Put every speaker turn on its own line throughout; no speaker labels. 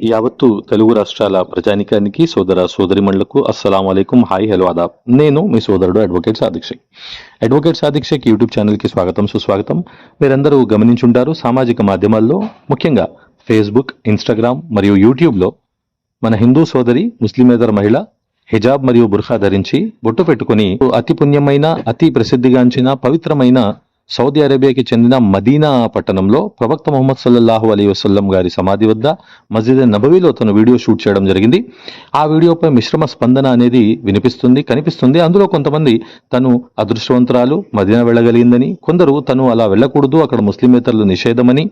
యావత్తు తెలుగు రాష్ట్రాల ప్రజానికానికి సోదర సోదరిమణులకు అస్సలం అయికం హాయ్ హలో ఆదాబ్. నేను మీ సోదరుడు advocate Sadiqshak advocate Sadiqshak YouTube ఛానల్కి స్వాగతం సుస్వాగతం. మీరందరూ గమనించుంటారు సామాజిక మాధ్యమాల్లో ముఖ్యంగా ఫేస్బుక్ ఇన్స్టాగ్రామ్ మరియు యూట్యూబ్లో మన హిందూ సోదరి ముస్లిమేతర మహిళ హిజాబ్ మరియు బుర్ఖా ధరించి బొట్టు పెట్టుకుని అతి పుణ్యమైన అతి ప్రసిద్ధిగాంచిన పవిత్రమైన సౌదీ అరేబియాకి చెందిన మదీనా పట్టణంలో ప్రవక్త మొహమ్మద్ సల్లల్లాహు అలీ వసల్లం గారి సమాధి వద్ద మస్జిద్ నబవీలో తను వీడియో షూట్ చేయడం జరిగింది. ఆ వీడియోపై మిశ్రమ స్పందన అనేది వినిపిస్తుంది కనిపిస్తుంది. అందులో కొంతమంది తను అదృష్టవంతురాలు మదీనా వెళ్ళగలిగిందని కొందరు తను అలా వెళ్ళకూడదు అక్కడ ముస్లిమేతరులు నిషేధమని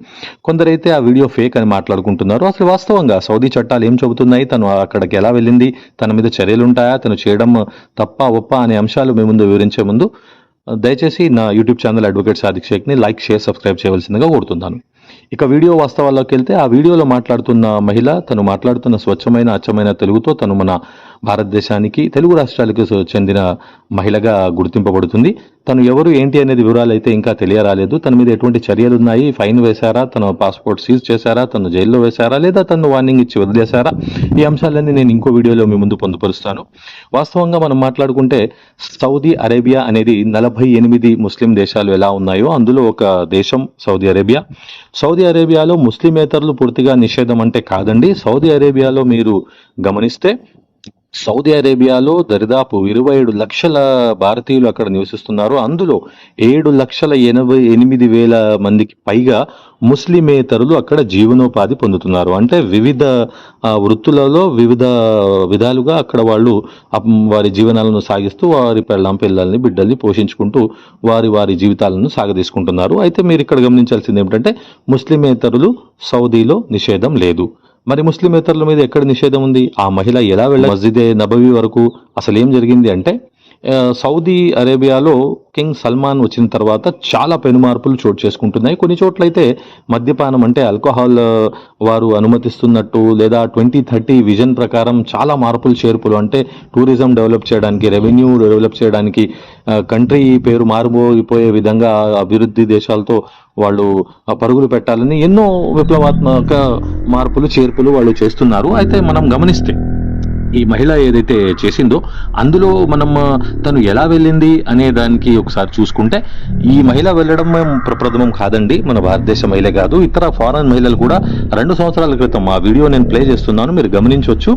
కొందరైతే ఆ వీడియో ఫేక్ అని మాట్లాడుకుంటున్నారు. అసలు వాస్తవంగా సౌదీ చట్టాలు ఏం చెబుతున్నాయి? తను అక్కడికి ఎలా వెళ్ళింది? తన మీద చర్యలు ఉంటాయా తను చేయడం తప్ప ఒప్ప అనే అంశాలు మీ ముందు వివరించే ముందు దయచేసి నా యూట్యూబ్ ఛానల్ అడ్వకేట్ సాదిక్ షేక్ని లైక్ షేర్ సబ్స్క్రైబ్ చేయవలసిందిగా కోరుతున్నాను. ఇక వీడియో వాస్తవాల్లోకి వెళ్తే ఆ వీడియోలో మాట్లాడుతున్న మహిళ తను మాట్లాడుతున్న స్వచ్ఛమైన అచ్చమైన తెలుగుతో తను మన భారతదేశానికి తెలుగు రాష్ట్రాలకు చెందిన మహిళగా గుర్తింపబడుతుంది. తను ఎవరు ఏంటి అనేది వివరాలు అయితే ఇంకా తెలియరాలేదు. తన మీద ఎటువంటి చర్యలు ఉన్నాయి ఫైన్ వేశారా? తన పాస్పోర్ట్ సీజ్ చేశారా? తను జైల్లో వేశారా? లేదా తను వార్నింగ్ ఇచ్చి వదిలేశారా? ఈ అంశాలన్నీ నేను ఇంకో వీడియోలో మీ ముందు పొందుపరుస్తాను. వాస్తవంగా మనం మాట్లాడుకుంటే సౌదీ అరేబియా అనేది నలభై ఎనిమిది ముస్లిం దేశాలు ఎలా ఉన్నాయో అందులో ఒక దేశం సౌదీ అరేబియా. సౌదీ అరేబియాలో ముస్లిమేతరులు పూర్తిగా నిషేధం అంటే కాదండి. సౌదీ అరేబియాలో మీరు గమనిస్తే సౌదీ అరేబియాలో దరిదాపు ఇరవై ఏడు లక్షల భారతీయులు అక్కడ నివసిస్తున్నారు. అందులో ఏడు లక్షల ఎనభై ఎనిమిది వేల మందికి పైగా ముస్లిమేతరులు అక్కడ జీవనోపాధి పొందుతున్నారు. అంటే వివిధ వృత్తులలో వివిధ విధాలుగా అక్కడ వాళ్ళు వారి జీవనాలను సాగిస్తూ వారి పెళ్ళం పిల్లల్ని బిడ్డల్ని పోషించుకుంటూ వారి వారి జీవితాలను సాగదీసుకుంటున్నారు. అయితే మీరు ఇక్కడ గమనించాల్సింది ఏమిటంటే ముస్లిమేతరులు సౌదీలో నిషేధం లేదు. మరి ముస్లిమేతరుల మీద ఎక్కడ నిషేధం ఉంది? ఆ మహిళ ఎలా వెళ్ళ మస్జిదే నబవి వరకు అసలేం జరిగింది అంటే సౌదీ అరేబియాలో కింగ్ సల్మాన్ వచ్చిన తర్వాత చాలా పెనుమార్పులు చోటు చేసుకుంటున్నాయి. కొన్ని చోట్లయితే మద్యపానం అంటే ఆల్కహాల్ వారు అనుమతిస్తున్నట్టు లేదా ట్వంటీ థర్టీ విజన్ ప్రకారం చాలా మార్పులు చేర్పులు అంటే టూరిజం డెవలప్ చేయడానికి రెవెన్యూ డెవలప్ చేయడానికి కంట్రీ పేరు మారుమోగిపోయే విధంగా అభివృద్ధి దేశాలతో వాళ్ళు ఆ, పరుగులు పెట్టాలని ఎన్నో విప్లవాత్మక మార్పులు చేర్పులు వాళ్ళు చేస్తున్నారు. అయితే మనం గమనిస్తే ఈ మహిళ ఏదైతే చేసిందో అందులో మనం తను ఎలా వెళ్ళింది అనే దానికి ఒకసారి చూసుకుంటే ఈ మహిళ వెళ్ళడం ప్రప్రథమం కాదండి మన భారతదేశ మహిళ కాదు ఇతర ఫారెన్ మహిళలు కూడా రెండు సంవత్సరాల క్రితం ఆ వీడియో నేను ప్లే చేస్తున్నాను మీరు గమనించవచ్చు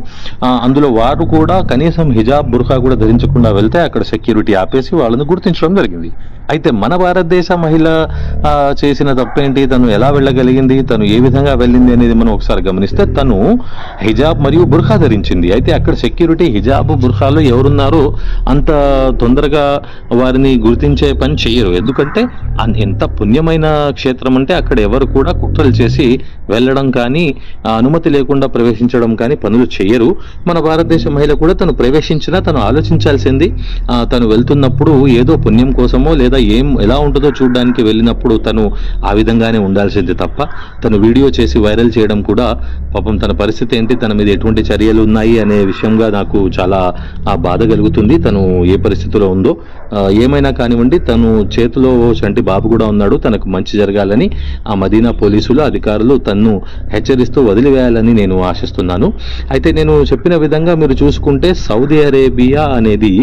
అందులో వారు కూడా కనీసం హిజాబ్ బుర్ఖా కూడా ధరించకుండా వెళ్తే అక్కడ సెక్యూరిటీ ఆపేసి వాళ్ళని గుర్తించడం జరిగింది. అయితే మన భారతదేశ మహిళ చేసిన తప్పేంటి? తను ఎలా వెళ్ళగలిగింది? తను ఏ విధంగా వెళ్ళింది అనేది మనం ఒకసారి గమనిస్తే తను హిజాబ్ మరియు బుర్ఖా ధరించింది. అయితే అక్కడ సెక్యూరిటీ హిజాబ్ బుర్ఖాలో ఎవరున్నారో అంత తొందరగా వారిని గుర్తించే పని చేయరు. ఎందుకంటే అన్- ఎంత పుణ్యమైన క్షేత్రం అంటే అక్కడ ఎవరు కూడా కుట్రలు చేసి వెళ్ళడం కానీ అనుమతి లేకుండా ప్రవేశించడం కానీ పనులు చేయరు. మన భారతదేశ మహిళ కూడా తను ప్రవేశించినా తను ఆలోచించాల్సింది తను వెళ్తున్నప్పుడు ఏదో పుణ్యం కోసమో లేదా ఏం ఎలా ఉంటుందో చూడడానికి వెళ్ళినప్పుడు తను ఆ విధంగానే ఉండాల్సింది తప్ప తను వీడియో చేసి వైరల్ చేయడం కూడా పాపం తన పరిస్థితి ఏంటి తన మీద ఎటువంటి చర్యలు ఉన్నాయి అనే విషయంగా నాకు చాలా ఆ బాధ కలుగుతుంది. తను ఏ పరిస్థితిలో ఉందో ఏమైనా కానివ్వండి తను చేతిలో ఓ చంటి బాబు కూడా ఉన్నాడు తనకు మంచి జరగాలని ఆ మదీనా పోలీసులు అధికారులు తన్ను హెచ్చరిస్తూ వదిలివేయాలని నేను ఆశిస్తున్నాను. అయితే నేను చెప్పిన విధంగా మీరు చూసుకుంటే సౌదీ అరేబియా అనేది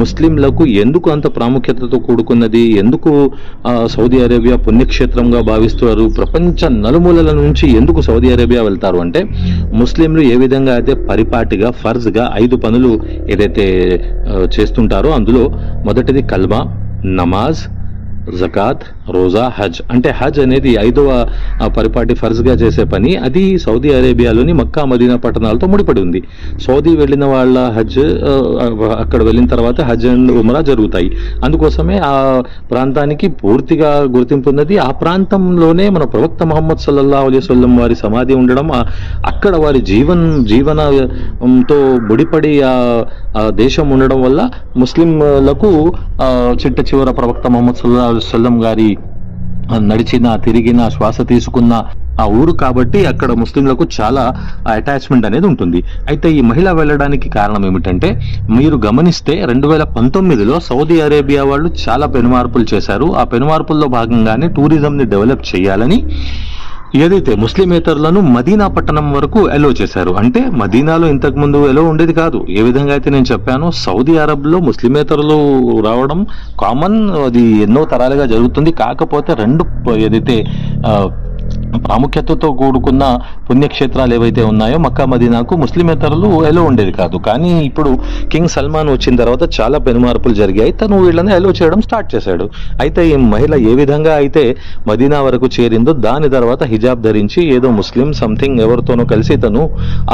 ముస్లింలకు ఎందుకు అంత ప్రాముఖ్యతతో కూడుకున్నది? ఎందుకు సౌదీ అరేబియా పుణ్యక్షేత్రంగా భావిస్తారు ప్రపంచ నలుమూలల నుంచి ఎందుకు సౌదీ అరేబియా వెళ్తారు అంటే ముస్లింలు ఏ విధంగా అయితే పరిపాటిగా ఫర్జ్గా ఐదు పనులు ఏదైతే చేస్తుంటారో అందులో మొదటిది కల్మా నమాజ్ జకాత్ రోజా హజ్. అంటే హజ్ అనేది ఐదవ పరిపాటి ఫర్జ్గా చేసే పని. అది సౌదీ అరేబియాలోని మక్కా మదీనా పట్టణాలతో ముడిపడి ఉంది. సౌదీ వెళ్ళిన వాళ్ళ హజ్ అక్కడ వెళ్ళిన తర్వాత హజ్ అండ్ ఉమరా జరుగుతాయి. అందుకోసమే ఆ ప్రాంతానికి పూర్తిగా గుర్తింపు ఉన్నది. ఆ ప్రాంతంలోనే మన ప్రవక్త మహమ్మద్ సల్లల్లా అలీస్వల్లం వారి సమాధి ఉండడం అక్కడ వారి జీవన్ జీవనంతో ముడిపడి ఆ దేశం ఉండడం వల్ల ముస్లింలకు చిట్ట చివర ప్రవక్త మహమ్మద్ సల్లా వసల్లం గారి నడిచిన తిరిగినా శ్వాస తీసుకున్న ఆ ఊరు కాబట్టి అక్కడ ముస్లింలకు చాలా అటాచ్మెంట్ అనేది ఉంటుంది. అయితే ఈ మహిళ వెళ్ళడానికి కారణం ఏమిటంటే మీరు గమనిస్తే రెండు వేల పంతొమ్మిదిలో సౌదీ అరేబియా వాళ్ళు చాలా పెనుమార్పులు చేశారు. ఆ పెనుమార్పుల్లో భాగంగానే టూరిజంని డెవలప్ చేయాలని ఏదైతే ముస్లిమేతరులను మదీనా పట్టణం వరకు ఎలో చేశారు అంటే మదీనాలో ఇంతకు ముందు ఎలో ఉండేది కాదు. ఏ విధంగా అయితే నేను చెప్పాను సౌదీ అరబ్లో ముస్లిమేతరులు రావడం కామన్ అది ఎన్నో తరాలుగా జరుగుతుంది. కాకపోతే రెండు ఏదైతే ప్రాముఖ్యతతో కూడుకున్న పుణ్యక్షేత్రాలు ఏవైతే ఉన్నాయో మక్కా మదీనాకు ముస్లిమేతరులు ఎలో ఉండేది కాదు. కానీ ఇప్పుడు కింగ్ సల్మాన్ వచ్చిన తర్వాత చాలా పెనుమార్పులు జరిగాయి. తను వీళ్ళని ఎలో చేయడం స్టార్ట్ చేశాడు. అయితే ఈ మహిళ ఏ విధంగా అయితే మదీనా వరకు చేరిందో దాని తర్వాత హిజాబ్ ధరించి ఏదో ముస్లిం సంథింగ్ ఎవరితోనో కలిసి తను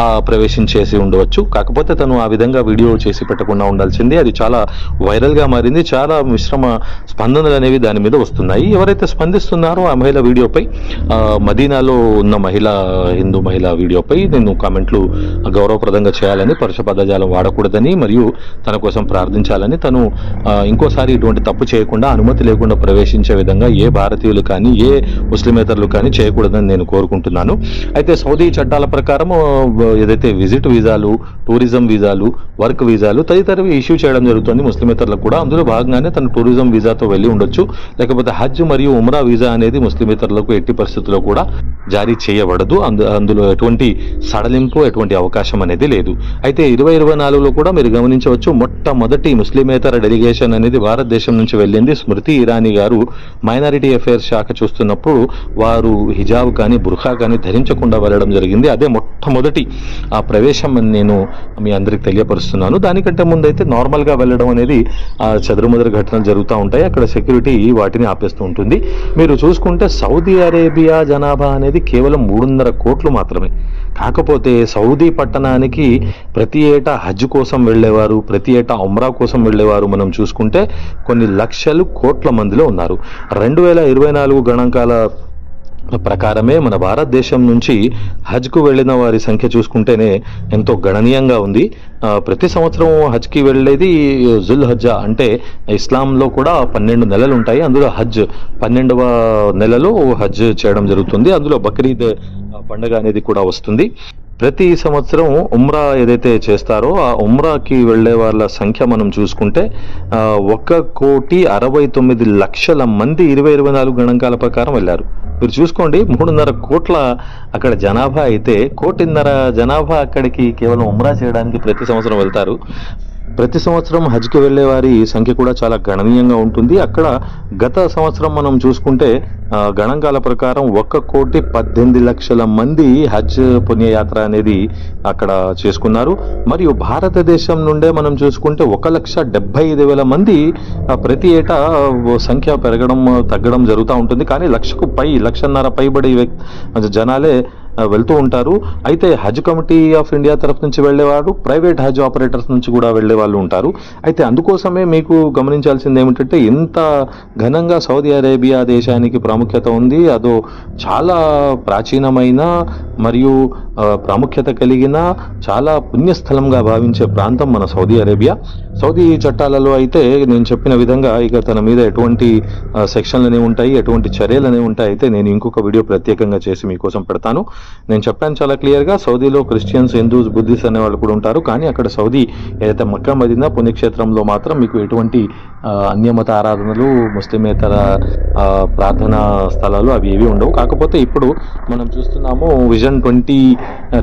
ఆ ప్రవేశించేసి ఉండవచ్చు. కాకపోతే తను ఆ విధంగా వీడియో చేసి పెట్టకుండా ఉండాల్సింది. అది చాలా వైరల్గా మారింది. చాలా మిశ్రమ స్పందనలు అనేవి దాని మీద వస్తున్నాయి. ఎవరైతే స్పందిస్తున్నారో ఆ మహిళ వీడియోపై మది మదీనాలో ఉన్న మహిళ హిందూ మహిళ వీడియోపై నేను కామెంట్లు గౌరవప్రదంగా చేయాలని పరుష పదజాలం వాడకూడదని మరియు తన కోసం ప్రార్థించాలని తను ఇంకోసారి ఇటువంటి తప్పు చేయకుండా అనుమతి లేకుండా ప్రవేశించే విధంగా ఏ భారతీయులు కానీ ఏ ముస్లిమేతరులు కానీ చేయకూడదని నేను కోరుకుంటున్నాను. అయితే సౌదీ చట్టాల ప్రకారం ఏదైతే విజిట్ వీజాలు టూరిజం వీజాలు వర్క్ వీజాలు తదితరవి ఇష్యూ చేయడం జరుగుతుంది ముస్లిమేతరులకు కూడా. అందులో భాగంగానే తను టూరిజం వీజాతో వెళ్ళి ఉండొచ్చు. లేకపోతే హజ్ మరియు ఉమ్రా వీజా అనేది ముస్లిమేతరులకు ఎట్టి పరిస్థితుల్లో కూడా జారీ చేయబడదు. అందు అందులో ఎటువంటి సడలింపు ఎటువంటి అవకాశం అనేది లేదు. అయితే ఇరవై ఇరవై నాలుగులో కూడా మీరు గమనించవచ్చు మొట్టమొదటి ముస్లిమేతర డెలిగేషన్ అనేది భారతదేశం నుంచి వెళ్ళింది. స్మృతి ఇరానీ గారు మైనారిటీ అఫేర్స్ శాఖ చూస్తున్నప్పుడు వారు హిజాబ్ కానీ బుర్ఖా కానీ ధరించకుండా వెళ్ళడం జరిగింది. అదే మొట్టమొదటి ఆ ప్రవేశం అని నేను మీ అందరికి తెలియపరుస్తున్నాను. దానికంటే ముందు అయితే నార్మల్గా వెళ్ళడం అనేది ఆ చెదురుమదురు ఘటనలు జరుగుతూ ఉంటాయి. అక్కడ సెక్యూరిటీ వాటిని ఆపేస్తూ ఉంటుంది. మీరు చూసుకుంటే సౌదీ అరేబియా జనాభా అనేది కేవలం మూడున్నర కోట్లు మాత్రమే. కాకపోతే సౌదీ పట్టణానికి ప్రతి ఏటా హజ్ కోసం వెళ్ళేవారు ప్రతి ఏటా ఉమ్రా కోసం వెళ్ళేవారు మనం చూసుకుంటే కొన్ని లక్షలు కోట్ల మందిలో ఉన్నారు. రెండు వేల ఇరవై నాలుగు గణాంకాల ప్రకారమే మన భారతదేశం నుంచి హజ్కు వెళ్ళిన వారి సంఖ్య చూసుకుంటేనే ఎంతో గణనీయంగా ఉంది. ప్రతి సంవత్సరం హజ్కి వెళ్ళేది జుల్ హజ్జా అంటే ఇస్లాంలో కూడా పన్నెండు నెలలు ఉంటాయి అందులో హజ్ పన్నెండవ నెలలో హజ్ చేయడం జరుగుతుంది. అందులో బక్రీద్ పండుగ అనేది కూడా వస్తుంది. ప్రతి సంవత్సరం ఉమ్రా ఏదైతే చేస్తారో ఆ ఉమ్రాకి వెళ్ళే వాళ్ళ సంఖ్య మనం చూసుకుంటే ఒక కోటి అరవై తొమ్మిది లక్షల మంది ఇరవై ఇరవై నాలుగు గణాంకాల ప్రకారం వెళ్ళారు. మీరు చూసుకోండి మూడున్నర కోట్ల అక్కడ జనాభా అయితే కోటిన్నర జనాభా అక్కడికి కేవలం ఉమ్రా చేయడానికి ప్రతి సంవత్సరం వెళ్తారు. ప్రతి సంవత్సరం హజ్కి వెళ్ళే వారి సంఖ్య కూడా చాలా గణనీయంగా ఉంటుంది. అక్కడ గత సంవత్సరం మనం చూసుకుంటే గణాంకాల ప్రకారం ఒక్క కోటి పద్దెనిమిది లక్షల మంది హజ్ పుణ్యయాత్ర అనేది అక్కడ చేసుకున్నారు. మరియు భారతదేశం నుండే మనం చూసుకుంటే ఒక లక్ష డెబ్బై ఐదు వేల మంది ప్రతి ఏటా సంఖ్య పెరగడం తగ్గడం జరుగుతూ ఉంటుంది. కానీ లక్షకు పై లక్షన్నర పైబడి వ్యక్తి జనాలే వెళ్తూ ఉంటారు. అయితే హజ్ కమిటీ ఆఫ్ ఇండియా తరఫు నుంచి వెళ్ళేవారు ప్రైవేట్ హజ్ ఆపరేటర్స్ నుంచి కూడా వెళ్ళే వాళ్ళు ఉంటారు. అయితే అందుకోసమే మీకు గమనించాల్సింది ఏమిటంటే ఇంత ఘనంగా సౌదీ అరేబియా దేశానికి ప్రాముఖ్యత ఉంది. అదో చాలా ప్రాచీనమైన మరియు ప్రాముఖ్యత కలిగిన చాలా పుణ్యస్థలంగా భావించే ప్రాంతం మన సౌదీ అరేబియా. సౌదీ చట్టాలలో అయితే నేను చెప్పిన విధంగా ఇక తన మీద ఎటువంటి సెక్షన్లనే ఉంటాయి ఎటువంటి చర్యలనే ఉంటాయి అయితే నేను ఇంకొక వీడియో ప్రత్యేకంగా చేసి మీకోసం పెడతాను. నేను చెప్పాను చాలా క్లియర్గా సౌదీలో క్రిస్టియన్స్ హిందూస్ బుద్ధిస్ట్ అనే వాళ్ళు కూడా ఉంటారు. కానీ అక్కడ సౌదీ ఏదైతే మక్కా మదీనా పుణ్యక్షేత్రంలో మాత్రం మీకు ఎటువంటి అన్యమత ఆరాధనలు ముస్లిమేతర ప్రార్థనా స్థలాలు అవి ఏవి ఉండవు. కాకపోతే ఇప్పుడు మనం చూస్తున్నాము విజన్ ట్వంటీ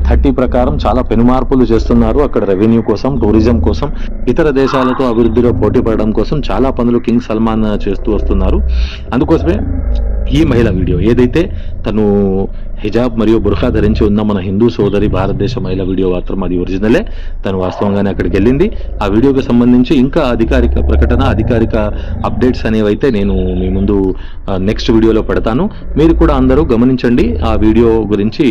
థర్టీ ప్రకారం చాలా పెనుమార్పులు చేస్తున్నారు. అక్కడ రెవెన్యూ కోసం టూరిజం కోసం ఇతర దేశాలతో అభివృద్ధిలో పోటీ పడడం కోసం చాలా పనులు కింగ్ సల్మాన్ చేస్తూ వస్తున్నారు. అందుకోసమే ఈ మహిళ వీడియో ఏదైతే తను హిజాబ్ మరియు బుర్ఖా ధరించి ఉన్న మన హిందూ సోదరి భారతదేశ మహిళ వీడియో మాత్రం అది ఒరిజినలే. తను వాస్తవంగానే అక్కడికి వెళ్ళింది. ఆ వీడియోకి సంబంధించి ఇంకా అధికారిక ప్రకటన అధికారిక అప్డేట్స్ అనేవి అయితే నేను మీ ముందు నెక్స్ట్ వీడియోలో పెడతాను. మీరు కూడా అందరూ గమనించండి. ఆ వీడియో గురించి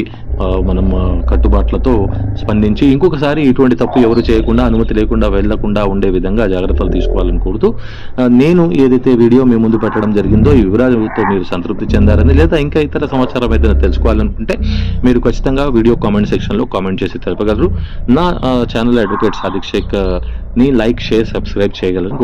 మనం కట్టుబాట్లతో స్పందించి ఇంకొకసారి ఇటువంటి తప్పు ఎవరు చేయకుండా అనుమతి లేకుండా వెళ్ళకుండా ఉండే విధంగా జాగ్రత్తలు తీసుకోవాలని కోరుతూ నేను ఏదైతే వీడియో మీ ముందు పెట్టడం జరిగిందో ఈ వివరాలతో మీరు సంతృప్తి చెందారని లేదా ఇంకా ఇతర సమాచారం అయితే తెలుసుకోవాలనుకుంటే మీరు ఖచ్చితంగా వీడియో కామెంట్ సెక్షన్లో కామెంట్ చేసి తెలపగలరు. నా ఛానల్ అడ్వకేట్ సాదిక్ షేక్ని లైక్ షేర్ సబ్స్క్రైబ్ చేయగలరు